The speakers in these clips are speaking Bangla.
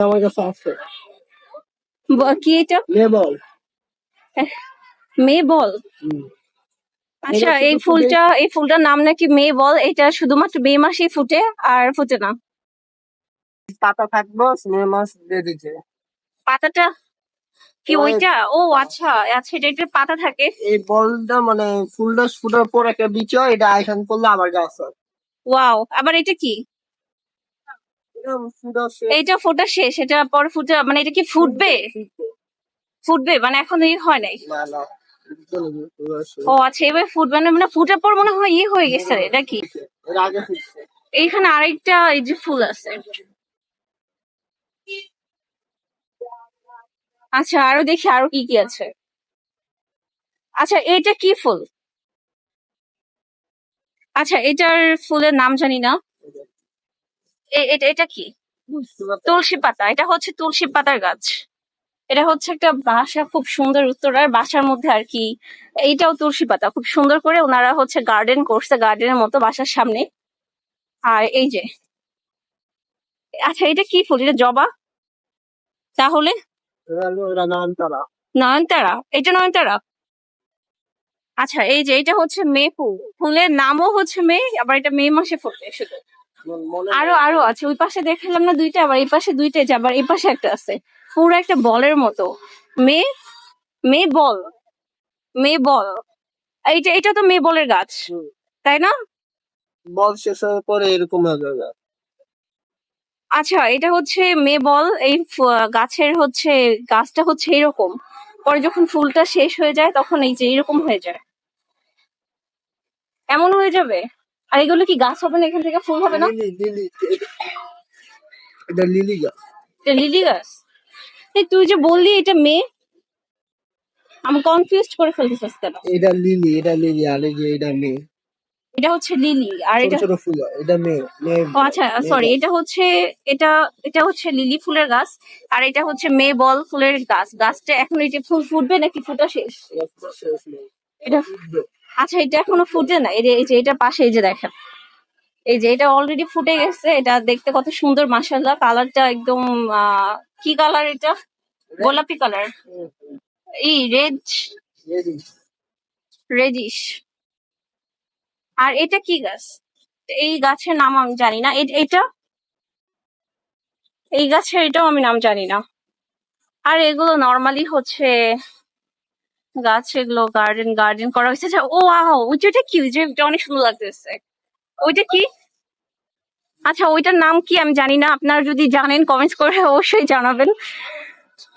আমার কাছে আছে। কি এটা? বল। মেয়ে বল? আচ্ছা এই ফুলটা এই ফুলটার নাম নাকি মেয়ে বল? এটা শুধুমাত্র মে মাসেই ফুটে আর ফুটে না? পাতা থাকব মে মাস দিয়ে দিচ্ছে পাতাটা? কি ওইটা? ও আচ্ছা আচ্ছা এটা একটা পাতা থাকে। এই বলটা মানে ফুলটা ফুটার পর একটা বিচ হয় এটা আইসান করলে আবার গাছ হয়। ওয়াও আবার এটা কি? এটা। এইটা ফোটা শেষ এটা পরে ফুটে মানে এটা কি ফুটবে? ফুটবে মানে এখন ই হয় নাই। ও আচ্ছা এবার ফুটবে না মানে ফুটার পর মনে হয় ইয়ে হয়ে গেছে এটা কি এইখানে আরেকটা এই যে ফুল আছে। আচ্ছা আরও দেখি আরও কি কি আছে। আচ্ছা এটা কি ফুল? আচ্ছা এটার ফুলের নাম জানি না। এটা এটা কি? তুলসী পাতা এটা হচ্ছে তুলসী পাতার গাছ। এটা হচ্ছে একটা বাসা খুব সুন্দর উত্তরার বাসার মধ্যে আর কি। এইটাও তুলসী পাতা খুব সুন্দর করে ওনারা হচ্ছে গার্ডেন করছে গার্ডেনের মতো বাসার সামনে। আর এই যে আচ্ছা এটা কি ফুল? এটা জবা? তাহলে? নয়নতারা। এটা নয়নতারা? আচ্ছা এই যে এটা হচ্ছে মে ফুল। ফুলের নামও হচ্ছে মে আবার এটা মে মাসে ফোটে শুধু। আরও আরও আছে। ওই পাশে দেখালাম না দুইটা আবার এই পাশে দুইটা যে আবার এই পাশে একটা আছে। পুরো একটা বলের মতো। মে মে বল। মে বল। এইটা এটা তো মে বলের গাছ। তাই না? বল শেষ হওয়ার পরে এরকম হয়ে আচ্ছা এটা হচ্ছে মে বল। এই গাছের হচ্ছে গাছটা হচ্ছে এরকম। পরে যখন ফুলটা শেষ হয়ে যায় তখন এই যে এরকম হয়ে যায়। এমন হয়ে যাবে? আর এগুলো কি গাছ হবে না এখান থেকে ফুল হবে না? লিলি এটা- লিলি গাছ। এটা লিলি গাছ? এই তুই যে বললি এটা মে আমি কনফিউজ করে ফেলতেছিস কেন? এটা লিলি এটা লিলি আর এই যে এটা মেয়ে। এটা হচ্ছে লিলি আর এটা ছোট ফুল এটা মেয়ে মেয়ে ও আচ্ছা সরি এটা হচ্ছে এটা এটা হচ্ছে লিলি ফুলের গাছ আর এটা হচ্ছে মে বল ফুলের গাছ। গাছটা এখন এটা ফুল ফুটবে নাকি ফুটা শেষ? এটা আচ্ছা এটা এখনও ফুটে না। এই যে এটার পাশে এই যে দেখেন। এই যে, এটা অলরেডি ফুটে গেছে। এটা দেখতে কত সুন্দর, মাশাআল্লাহ। কালারটা একদম কি কালার এটা? গোলাপি কালার। এই রেড। রেডিশ। আর এটা কি গাছ? এই গাছের নাম আমি জানি না। এটা? এই গাছের এটাও আমি নাম জানি না। আর এগুলো নর্মালি হচ্ছে গাছ, এগুলো গার্ডেন গার্ডেন করা হয়েছে ও আহ ওইটা কি? ওই যে অনেক সুন্দর লাগতেছে। ওইটা কি? আচ্ছা ওইটার নাম কি আমি জানি না। আপনারা যদি জানেন কমেন্টস করে অবশ্যই জানাবেন।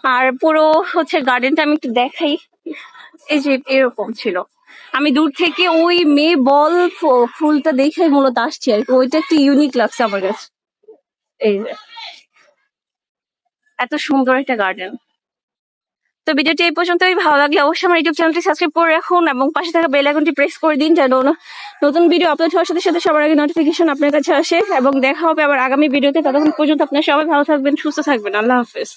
আর পুরো হচ্ছে গার্ডেনটা আমি একটু দেখাই। এই যে এরকম ছিল। আমি দূর থেকে ওই মেয়ে বল ফুলটা দেখে মূলত আসছি আর ওইটা একটু ইউনিক লাগছে আমার কাছে। এই যে। এত সুন্দর একটা গার্ডেন তো ভিডিওটি এই পর্যন্তই। ভালো লাগলে অবশ্যই আমার ইউটিউব চ্যানেলটি সাবস্ক্রাইব করে রাখুন এবং পাশে থাকা বেল আইকনটি প্রেস করে দিন যেন নতুন ভিডিও আপলোড হওয়ার সাথে সাথে সবার আগে নোটিফিকেশন আপনার কাছে আসে এবং দেখা হবে আবার আগামী ভিডিওতে। ততক্ষণ পর্যন্ত আপনারা সবাই ভালো থাকবেন, সুস্থ থাকবেন। আল্লাহ হাফেজ।